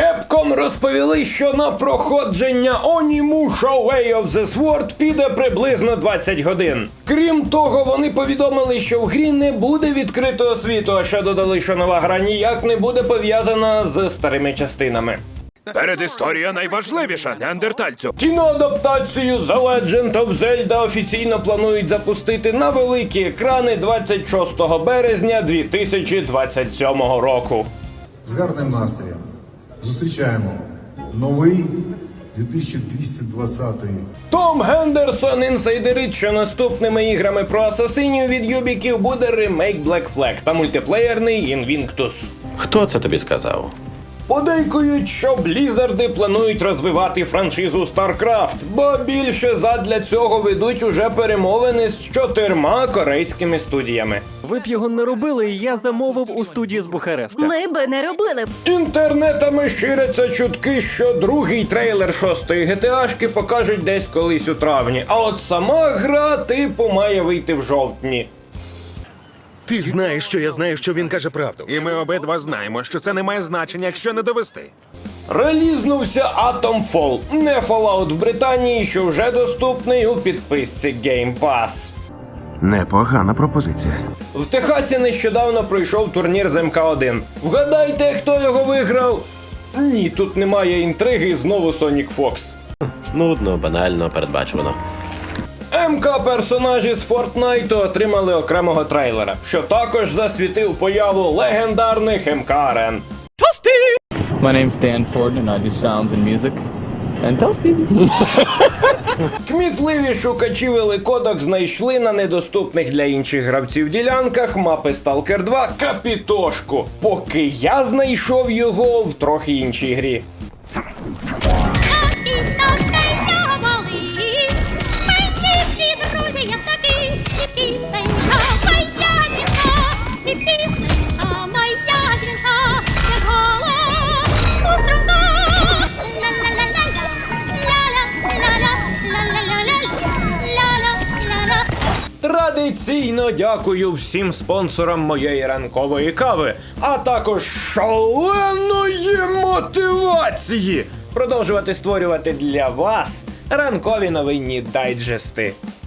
Кепком розповіли, що на проходження Onimusha Way of the Sword піде приблизно 20 годин. Крім того, вони повідомили, що в грі не буде відкритого світу, а ще додали, що нова гра ніяк не буде пов'язана з старими частинами. Передісторія найважливіша, неандертальцю. Кіноадаптацію The Legend of Zelda офіційно планують запустити на великі екрани 26 березня 2027 року. з гарним настроєм. Зустрічаємо новий 2220 Том Гендерсон інсайдерить, що наступними іграми про асасинів від Юбіків буде ремейк Black Flag та мультиплеєрний Invictus. Хто це тобі сказав? Подейкують, що Блізарди планують розвивати франшизу StarCraft, бо більше задля цього ведуть уже перемовини з чотирма корейськими студіями. Ви б його не робили, і я замовив у студії з Бухареста. Ми би не робили. Інтернетами ширяться чутки, що другий трейлер шостої ГТАшки покажуть десь колись у травні, а от сама гра типу має вийти в жовтні. Ти знаєш, що я знаю, що він каже правду. І ми обидва знаємо, що це не має значення, якщо не довести. Релізнувся Atomfall, не Fallout в Британії, що вже доступний у підписці Game Pass. Непогана пропозиція. В Техасі нещодавно пройшов турнір з МК1. Вгадайте, хто його виграв? Ні, тут немає інтриги, знову Sonic Fox. Нудно, банально, передбачувано. МК персонажі з Фортнайту отримали окремого трейлера, що також засвітив появу легендарних МК арен. My name's Dan Ford, and I do sounds and music. And. Кмітливі шукачі великодок знайшли на недоступних для інших гравців ділянках мапи Stalker 2 Капітошку, поки я знайшов його в трохи іншій грі. Традиційно дякую всім спонсорам моєї ранкової кави, а також шаленої мотивації продовжувати створювати для вас ранкові новинні дайджести.